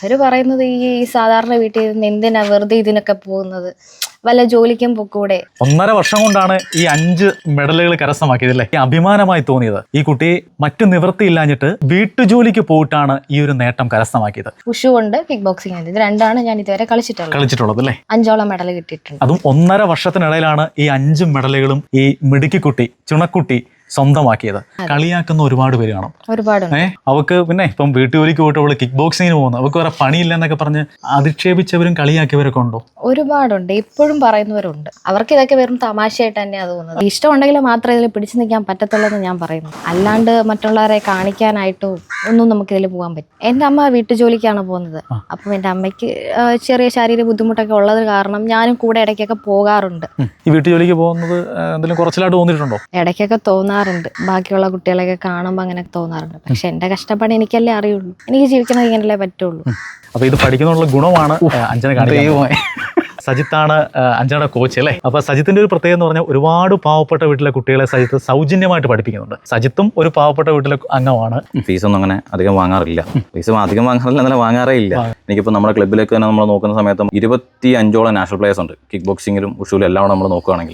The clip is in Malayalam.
അവർ പറയുന്നത് ഈ സാധാരണ വീട്ടിൽ നിന്ന് എന്തിനാ വെറുതെ ഇതിനൊക്കെ പോകുന്നത്? വല്ല ജോലിക്കും പൊക്കൂടെ? ഒന്നര വർഷം കൊണ്ടാണ് ഈ അഞ്ച് മെഡലുകൾ കരസ്ഥമാക്കിയത് അല്ലേ അഭിമാനമായി തോന്നിയത്. ഈ കുട്ടി മറ്റു നിവൃത്തി നിവൃത്തിയില്ലാഞ്ഞിട്ട് വീട്ടുജോലിക്ക് പോയിട്ടാണ് ഈ ഒരു നേട്ടം കരസ്ഥമാക്കിയത്. ഉഷു ഉണ്ട് കിക്ക് ബോക്സിംഗ് ഉണ്ട്. ഇത് രണ്ടാണ് ഞാൻ ഇതുവരെ കളിച്ചിട്ടുള്ളത്. കളിച്ചിട്ടുള്ളത് അല്ലേ? അഞ്ചോളം മെഡൽ കിട്ടിയിട്ടുണ്ട്. അതും ഒന്നര വർഷത്തിനിടയിലാണ് ഈ അഞ്ച് മെഡലുകളും ഈ മിടുക്കിക്കുട്ടി ചുണക്കുട്ടി സ്വന്തമാക്കിയത്. കളിയാക്കുന്ന ഒരുപാട് പേര് കാണും. ഒരുപാട് ഏഹ് അവക്ക് പിന്നെ ഇപ്പം വീട്ടുജോലിക്ക് പോയിട്ട് അവൾ കിക്ക് ബോക്സിങ്ങിന് പോകുന്നു. അവർക്ക് വേറെ പണിയില്ല എന്നൊക്കെ പറഞ്ഞ് അധിക്ഷേപിച്ചവരും കളിയാക്കിയവരൊക്കെ ഉണ്ടോ? ഒരുപാടുണ്ട്. ഇപ്പോഴും പറയുന്നവരുണ്ട്. അവർക്ക് ഇതൊക്കെ വെറും തമാശയായിട്ട് തന്നെയാണ് തോന്നുന്നത്. ഇഷ്ടമുണ്ടെങ്കിൽ മാത്രമേ ഇതിൽ പിടിച്ചു നിൽക്കാൻ പറ്റത്തുള്ളൂ എന്ന് ഞാൻ പറയുന്നു. അല്ലാണ്ട് മറ്റുള്ളവരെ കാണിക്കാനായിട്ടോ ഒന്നും നമുക്ക് ഇതിൽ പോകാൻ പറ്റും. എന്റെ അമ്മ വീട്ടുജോലിക്കാണ് പോകുന്നത്. അപ്പം എന്റെ അമ്മയ്ക്ക് ചെറിയ ശാരീരിക ബുദ്ധിമുട്ടൊക്കെ ഉള്ളത് കാരണം ഞാനും കൂടെ ഇടയ്ക്കൊക്കെ പോകാറുണ്ട്. ഈ വീട്ടുജോലിക്ക് പോകുന്നത് എന്തെങ്കിലും കുറച്ചിലായിട്ട് തോന്നിയിട്ടുണ്ടോ? ഇടയ്ക്കൊക്കെ തോന്നാറുണ്ട്. ബാക്കിയുള്ള കുട്ടികളെയൊക്കെ കാണുമ്പോൾ അങ്ങനെ തോന്നാറുണ്ട്. പക്ഷെ എന്റെ കഷ്ടപ്പാട് എനിക്കല്ലേ അറിയുള്ളൂ. എനിക്ക് ജീവിക്കുന്നത് ഇങ്ങനല്ലേ പറ്റുള്ളൂ. അപ്പൊ ഇത് പഠിക്കുന്നുള്ള ഗുണമാണ് അഞ്ചന കാണിക്കുന്നത്. സജിത്താണ് അഞ്ജനയുടെ കോച്ച് അല്ലേ? അപ്പൊ സജിത്തിന്റെ ഒരു പ്രത്യേകത എന്ന് പറഞ്ഞാൽ ഒരുപാട് പാവപ്പെട്ട വീട്ടിലെ കുട്ടികളെ സജിത്ത് സൗജന്യമായിട്ട് പഠിപ്പിക്കുന്നുണ്ട്. സജിത്തും ഒരു പാവപ്പെട്ട വീട്ടിലെ അംഗമാണ്. ഫീസൊന്നും അങ്ങനെ അധികം വാങ്ങാറില്ല. ഫീസ് അധികം വാങ്ങാറില്ല എന്നല്ല വാങ്ങാറേ ഇല്ല. എനിക്കിപ്പോൾ നമ്മുടെ ക്ലബ്ബിലേക്ക് തന്നെ നമ്മൾ നോക്കുന്ന സമയത്ത് ഇരുപത്തി അഞ്ചോളം നാഷണൽ പ്ലേയേഴ്സ് ഉണ്ട്. കിക്ക് ബോക്സിങ്ങിലും ഉഷൂലും എല്ലാം നമ്മൾ നോക്കുകയാണെങ്കിൽ.